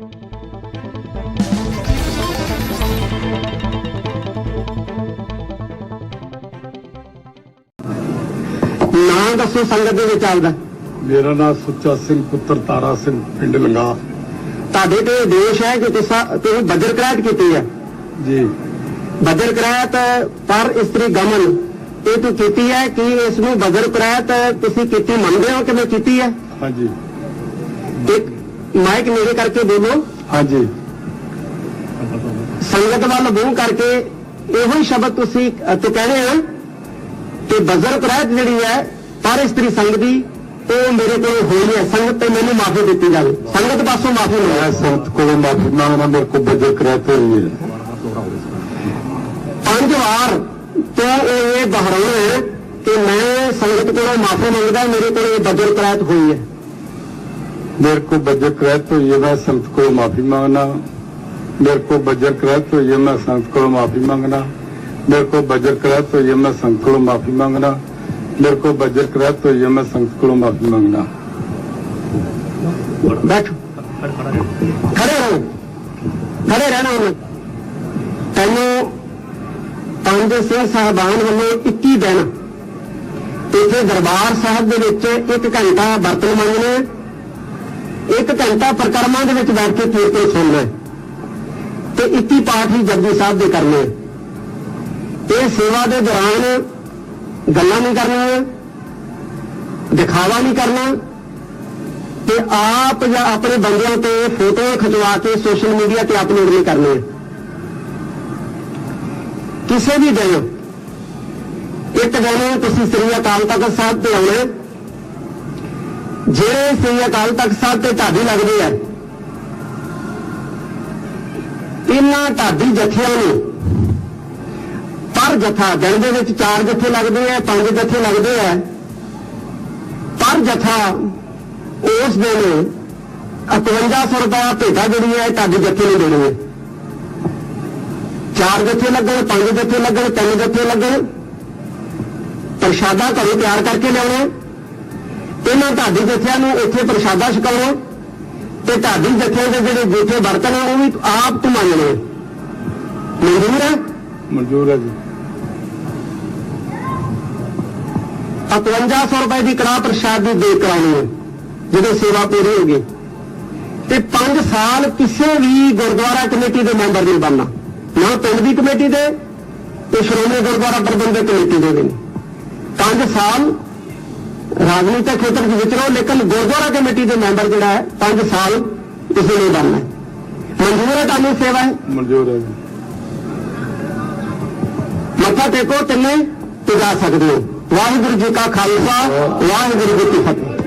ਨਾਂ ਦੱਸੋ ਸੰਗਤ ਦੇ ਵਿੱਚ ਆਪਦਾ। ਮੇਰਾ ਨਾਮ ਸੁੱਚਾ ਸਿੰਘ ਪੁੱਤਰ ਤਾਰਾ ਸਿੰਘ ਪਿੰਡ ਲੰਗਾ। ਤੁਹਾਡੇ ਤੇ ਦੋਸ਼ ਹੈ ਕਿ ਤੁਸੀਂ ਤੁਸੀਂ ਬੱਜਰ ਕਰਾਟ ਕੀਤੀ ਹੈ ਜੀ। ਬੱਜਰ ਕਰਾਟ ਪਰ ਇਸਤਰੀ ਗਮਨ। ਇਹ ਤੂੰ ਕੀਤੀ ਹੈ ਕਿ ਇਸ ਨੂੰ ਬੱਜਰ ਕਰਾਟ ਤੁਸੀਂ ਕੀਤੀ ਮੰਨਦੇ ਹੋ ਕਿ ਮੈਂ ਕੀਤੀ ਹੈ? ਹਾਂਜੀ। ਇੱਕ ਮਾਈਕ ਨੇੜੇ ਕਰਕੇ ਬੋਲੋ ਹਾਂਜੀ। ਸੰਗਤ ਵੱਲ ਮੂੰਹ ਕਰਕੇ ਇਹੋ ਹੀ ਸ਼ਬਦ ਤੁਸੀਂ ਤੂੰ ਕਹਿੰਦੇ ਹੋ ਕਿ ਬਜ਼ਰ ਕਰਾਤ ਜਿਹੜੀ ਹੈ ਪਰ ਇਸਤਰੀ ਸੰਗ ਦੀ ਉਹ ਮੇਰੇ ਕੋਲ ਹੋਈ ਹੈ। ਸੰਗਤ ਤੇ ਮੈਨੂੰ ਮਾਫੀ ਦਿੱਤੀ ਜਾਵੇ। ਸੰਗਤ ਪਾਸੋਂ ਮਾਫੀ ਮੈਂ ਮਿਲੇ ਸੰਤ ਕੋਲੋਂ ਮਾਫੀ ਮੰਗਦਾ ਮੇਰੇ ਕੋ ਬਜਰ ਕਰਾਤੇ ਹੋਈ ਹੈ। ਪੰਜ ਵਾਰ ਤੋਂ ਇਹ ਬਹਰਾਉਣਾ ਕਿ ਮੈਂ ਸੰਗਤ ਕੋਲੋਂ ਮਾਫੀ ਮੰਗਦਾ ਮੇਰੇ ਕੋਲ ਇਹ ਬਜ਼ਰ ਕਰਾਤ ਹੋਈ ਹੈ। मेरे को बजर करात हुई है मैं संत को माफी मांगना मेरे को बजर करात हुई है मैं संत को माफी मांगना मेरे को बजर करात हुई है मैं संत को माफी मांगना मेरे को बजर करात हुई है मैं संत को माफी मांगना ਬੈਠੋ ਖੜੇ ਰਹੋ ਖੜੇ ਰਹਿਣਾ ਹੁਣ ਤੈਨੂੰ ਪੰਜ ਸਿੰਘ ਸਾਹਿਬਾਨ ਵੱਲੋਂ 21 ਦਿਨ ਇੱਥੇ ਦਰਬਾਰ ਸਾਹਿਬ ਦੇ ਵਿੱਚ 1 ਘੰਟਾ ਬਰਤਨ ਮੰਗਣੇ ਇੱਕ ਘੰਟਾ ਪ੍ਰਕਰਮਾਂ ਦੇ ਵਿੱਚ ਬੈਠ ਕੇ ਕੀਰਤਨ ਸੁਣਨਾ ਤੇ 21 ਪਾਠ ਹੀ ਜਪਜੀ ਸਾਹਿਬ ਦੇ ਕਰਨੇ ਇਹ ਸੇਵਾ ਦੇ ਦੌਰਾਨ ਗੱਲਾਂ ਨਹੀਂ ਕਰਨੀਆਂ, ਦਿਖਾਵਾ ਨਹੀਂ ਕਰਨਾ, ਤੇ ਆਪ ਜਾਂ ਆਪਣੇ ਬੰਦਿਆਂ ਤੇ ਫੋਟੋਆਂ ਖਿਚਵਾ ਕੇ ਸੋਸ਼ਲ ਮੀਡੀਆ ਤੇ ਅਪਲੋਡ ਨਹੀਂ ਕਰਨੇ। ਕਿਸੇ ਵੀ ਦਿਨ, ਇੱਕ ਦਿਨ ਤੁਸੀਂ ਸ੍ਰੀ ਅਕਾਲ ਤਖਤ ਸਾਹਿਬ ਤੇ ਆਉਣਾ ਜਿਹੜੇ ਸ੍ਰੀ ਅਕਾਲ ਤਖਤ ਸਾਹਿਬ ਤੇ ਢਾਡੀ ਲੱਗਦੇ ਆ ਇਹਨਾਂ ਢਾਡੀ ਜਥਿਆਂ ਨੂੰ ਪਰ ਜਥਾ ਦਿਨ ਦੇ ਵਿੱਚ ਚਾਰ ਜਥੇ ਲੱਗਦੇ ਆ, ਪੰਜ ਜਥੇ ਲੱਗਦੇ ਆ। ਪਰ ਜਥਾ ਉਸ ਦਿਨ 5500 ਰੁਪਇਆ ਭੇਟਾ ਜਿਹੜੀ ਹੈ ਤੁਹਾਡੇ ਜੱਥੇ ਨੂੰ ਦੇਣੀ ਹੈ ਚਾਰ ਜੱਥੇ ਲੱਗਣ, ਪੰਜ ਜੱਥੇ ਲੱਗਣ, ਤਿੰਨ ਜੱਥੇ ਲੱਗਣ, ਪ੍ਰਸ਼ਾਦਾ ਘਰੋਂ ਤਿਆਰ ਕਰਕੇ ਲਿਆਉਣਾ। ਇਹਨਾਂ ਢਾਡੀ ਜਥਿਆਂ ਨੂੰ ਇੱਥੇ ਪ੍ਰਸ਼ਾਦਾ ਛਕਾਉਣਾ ਤੇ ਢਾਡੀ ਜਥਿਆਂ ਦੇ ਜਿਹੜੇ ਜਥੇ ਵਰਤਨ ਆ ਉਹ ਵੀ ਆਪ ਤੁਮਾਨਣੇ ਮਨਜ਼ੂਰ ਹੈ ਮਨਜ਼ੂਰ ਹੈ ਜੀ। 5500 ਰੁਪਏ ਦੀ ਕੜਾ ਪ੍ਰਸ਼ਾਦ ਦੀ ਦੇ ਕਰਾਉਣੀ ਹੈ ਜਦੋਂ ਸੇਵਾ ਪੂਰੀ ਹੋ ਗਈ। ਤੇ 5 ਸਾਲ ਕਿਸੇ ਵੀ ਗੁਰਦੁਆਰਾ ਕਮੇਟੀ ਦੇ ਮੈਂਬਰ ਨਹੀਂ ਬਣਨਾ। ਨਾ ਪਿੰਡ ਦੀ ਕਮੇਟੀ ਦੇ ਤੇ ਸ਼੍ਰੋਮਣੀ ਗੁਰਦੁਆਰਾ ਪ੍ਰਬੰਧਕ ਕਮੇਟੀ ਦੇ ਵੀ 5 ਸਾਲ राजनीतिक क्षेत्र के विच रहो लेकिन गुरुद्वारा कमेटी के मैंबर जोड़ा है पांच साल किसी नहीं बनना है मंजूर है तुम्हें सेवा है मंजूर है मत्था टेको तेने तो जा सकते हो वाहिगुरु जी का खालसा वाहिगुरु जी की फतेह